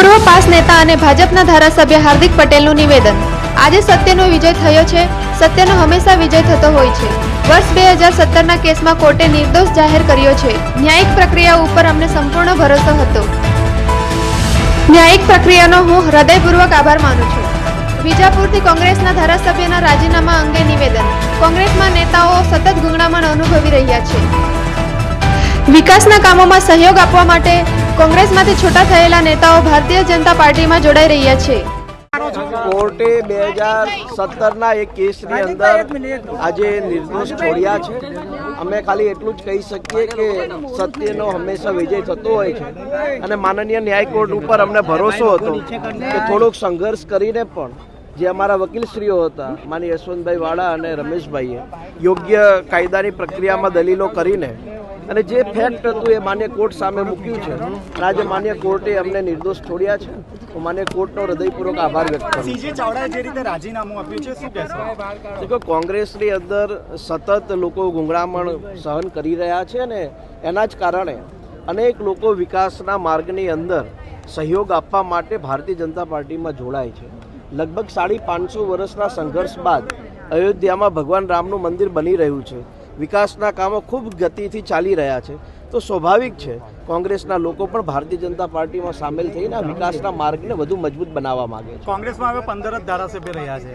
પૂર્વ પાસ નેતા અને ભાજપના ધારાસભ્ય હાર્દિક પટેલનું નિવેદન. આજે સત્યનો વિજય થયો છે. સત્યનો હંમેશા વિજય થતો હોય છે. વર્ષ બે હજાર સત્તરના કેસમાં કોર્ટે નિર્દોષ જાહેર કર્યો છે. ન્યાયિક પ્રક્રિયા ઉપર અમને સંપૂર્ણ ભરોસો હતો. ન્યાયિક પ્રક્રિયાનો હું હૃદયપૂર્વક આભાર માનું છું. વિજાપુરથી કોંગ્રેસના ધારાસભ્યના રાજીનામા અંગે નિવેદન. કોંગ્રેસમાં નેતાઓ સતત ગુંગળામણ અનુભવી રહ્યા છે. વિકાસના કામોમાં સહયોગ આપવા માટે કોંગ્રેસમાંથી છૂટા થયેલા નેતાઓ ભારતીય જનતા પાર્ટીમાં જોડાઈ રહ્યા છે. કોર્ટે બે હજાર સત્તરના એક કેસની અંદર આજે નિર્દોષ છોડ્યા છે. અમે ખાલી એટલું જ કહી શકીએ કે સત્યનો હંમેશા વિજય થતો હોય છે. અને માનનીય ન્યાય કોર્ટ ઉપર અમને ભરોસો હતો કે થોડોક સંઘર્ષ કરીને પણ જે અમારા વકીલશ્રીઓ હતા માની યશવંતભાઈ વાળા અને રમેશભાઈએ, યોગ્ય કાયદાની પ્રક્રિયામાં દલીલો કરીને અને જે ફેક્ટ હતું એ માન્ય કોર્ટ સામે મૂક્યું છે. અને આજે માન્ય કોર્ટે અમને નિર્દોષ છોડ્યા છે. હું માન્ય કોર્ટનો હૃદયપૂર્વક આભાર વ્યક્ત કરું સીજે ચાવડાએ જે રીતે રાજીનામું આપ્યું છે શું કહેશો? કે કોંગ્રેસની અંદર સતત લોકો ગુંગળામણ સહન કરી રહ્યા છે ને એના જ કારણે અનેક લોકો વિકાસના માર્ગની અંદર સહયોગ આપવા માટે ભારતીય જનતા પાર્ટીમાં જોડાય છે. લગભગ સાડી પાંચસો વર્ષના સંઘર્ષ બાદ અયોધ્યામાં ભગવાન રામનું મંદિર બની રહ્યું છે. વિકાસના કામો ખૂબ ગતિથી ચાલી રહ્યા છે. તો સ્વાભાવિક છે, કોંગ્રેસના લોકો પણ ભારતીય જનતા પાર્ટીમાં સામેલ થઈને વિકાસના માર્ગને વધુ મજબૂત બનાવવા માંગે છે. કોંગ્રેસમાં હવે પંદર જ ધારાસભ્ય રહ્યા છે.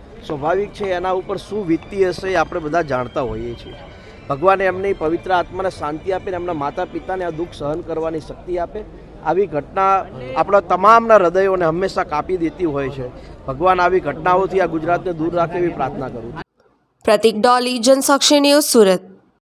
સ્વાભાવિક છે એના ઉપર શું વીતતી હશે એ આપણે બધા જાણતા હોઈએ છીએ. ભગવાને એમની પવિત્ર આત્માને શાંતિ આપે ને એમના માતા પિતાને આ દુઃખ સહન કરવાની શક્તિ આપે. આવી ઘટના આપણા તમામના હૃદયોને હંમેશા કાપી દેતી હોય છે. ભગવાન આવી ઘટનાઓથી આ ગુજરાતને દૂર રાખે એવી પ્રાર્થના કરું પ્રતિક ડોલી જનસાક્ષી ન્યૂઝ સુરત.